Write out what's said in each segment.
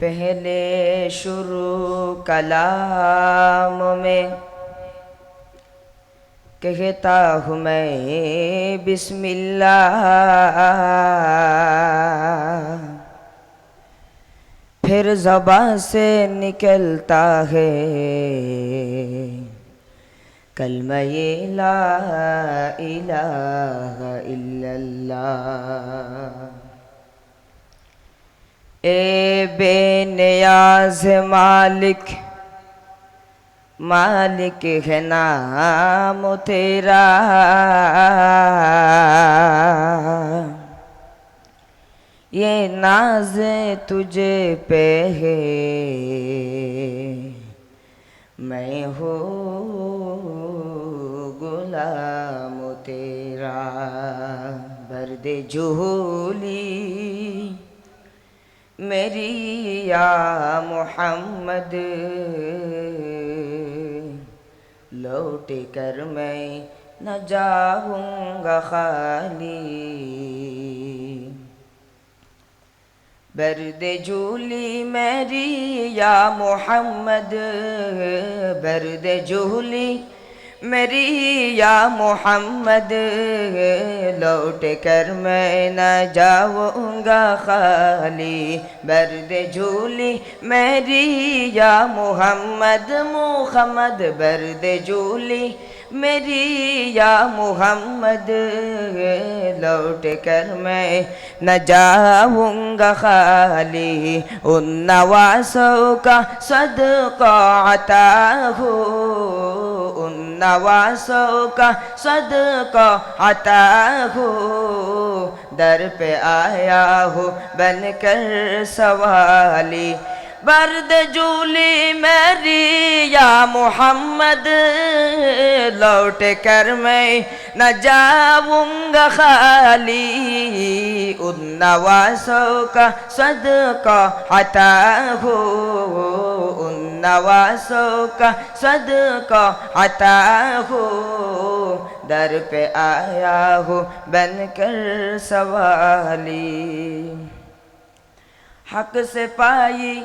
پہلے شروع کلام میں کہتا ہوں میں بسم اللہ۔ پھر زبان سے نکلتا ہے۔ کلمہ لا الہ الا اللہ۔ اے بے نیاز مالک مالک ہے نام تیرا۔ یہ ناز تجھے پہ ہے۔ میں ہوں غلام تیرا۔ برد جھولی۔ میری یا محمد لوٹ کر میں نہ جاؤں گا خالی برد جھولی میری یا محمد برد جھولی میری یا محمد، لوٹ کر میں نہ جاؤں گا خالی، برد جھولی میری یا محمد محمد، برد جھولی میری یا محمد، لوٹ کر میں نہ جاؤں گا خالی، ان نواسوں کا صدقہ عطا ہو۔ ان کا صدقہ عطا ہو۔ در پہ آیا ہو بن کر سوالی۔ برد جولی میری، یا محمد، لوٹ کر میں نہ جاؤں گا خالی۔ ان نواسوں کا صدقہ عطا ہو۔ ان نواسوں کا صدقہ عطا ہو۔ در پہ آیا ہو بن کر سوالی۔ حق سے پائی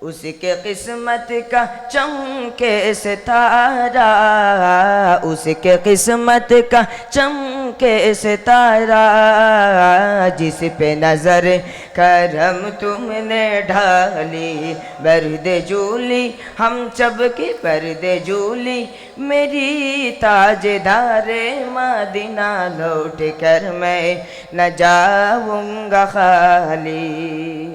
اس کے قسمت کے کا چمکے ستارہ اس کے قسمت کا چمکے ستارہ، جس پہ نظر کرم تم نے ڈھالی۔ برد جولی ہم چب کی برد جولی میری تاج دار مدینہ، لوٹ کر میں نہ جاؤں گا خالی۔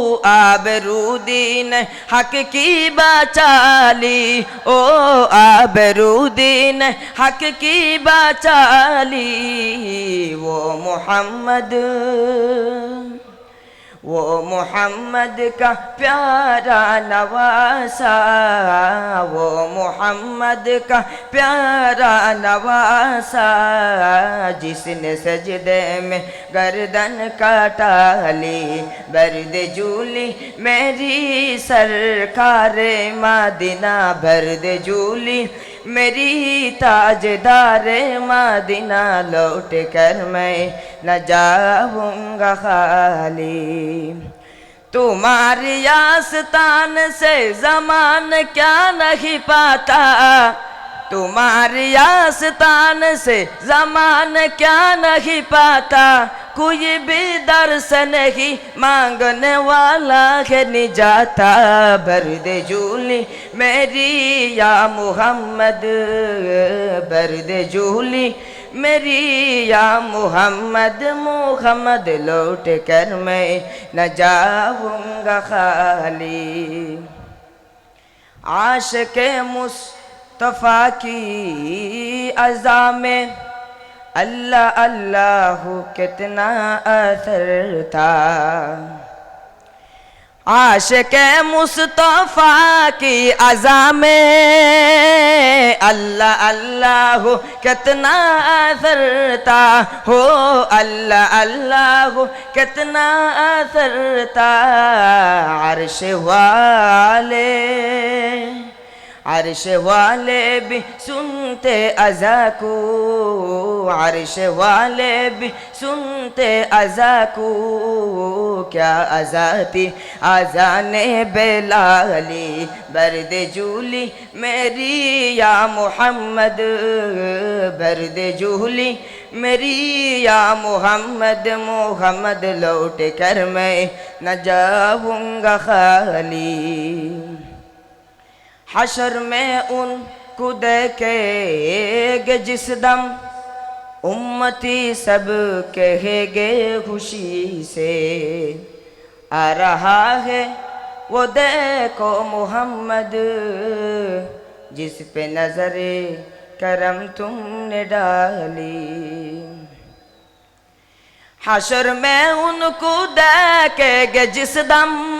بندگی کو آبرودی نے حق کی بچا لی او آبرودی نے وہ محمد کا پیارا نواسا وہ محمد کا پیارا نواسا جس نے سجدے میں گردن کاٹا لی، برد جولی میری سرکار مدینہ، برد جولی میری تاجدار مدینہ لوٹ کر میں نہ جاؤں گا خالی۔ تمہاری آستان سے زمان کیا نہیں پاتا۔ تمہاری آستان سے زمان کیا نہیں پاتا، کوئی بھی درس نہیں، مانگنے والا ہے نجاتا۔ برد جولی میری یا محمد برد جولی میری یا محمد۔ محمد، لوٹ کر میں نہ جاؤں گا خالی۔ عاشق مصطفیٰ کی ازا میں اللہ اللہ کتنا اثر تھا عاشق مصطفیٰ کی ازا میں اللہ اللہ کتنا اثر تھا ہو اللہ اللہ کتنا اثر تھا عرش والے عرش والے بھی سنتے ازا کو عرش والے بھی سنتے ازا کو کیا ازا تھی آزان بلالی، برد جولی میری یا محمد، برد جولی میری یا محمد محمد لوٹ کر میں نہ جاؤں گا خالی۔ حشر میں ان کو دیکھے گے جس دم امتی سب کہے گے خوشی سے آ رہا ہے وہ دیکھو محمد جس پہ نظر کرم تم نے ڈالی حشر میں ان کو دیکھے گے جس دم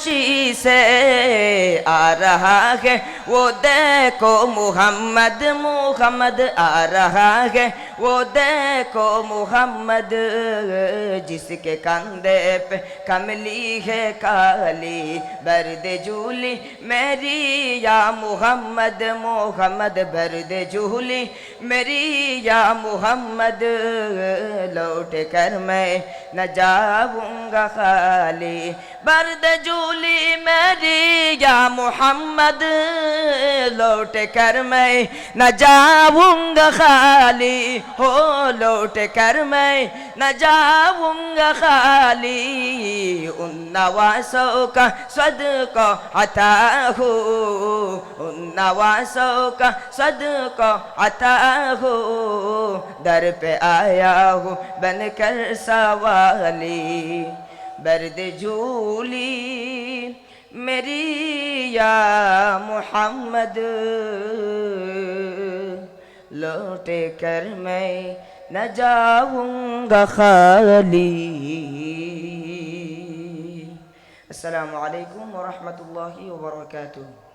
خوشی سے آ رہا ہے۔ وہ دیکھو محمد محمد آ رہا ہے۔ وہ دیکھو محمد، جس کے کندھے پہ کملی ہے کالی، برد جولی میری یا محمد محمد، برد جولی میری یا محمد، لوٹ کر میں نہ جاؤں گا خالی۔ برد جولی میری یا محمد لوٹ کر میں نہ جاؤں گا خالی ہو لوٹ کر میں نہ جاؤں گا خالی ان نواسوں کا صدقہ عطا ہو ان نواسوں کا صدقہ عطا ہو در پہ آیا ہو بن کر سوالی برد جھولی، میری یا محمد، لوٹے کر میں نہ جاؤں گا خالی۔ السلام علیکم ورحمۃ اللہ وبرکاتہ۔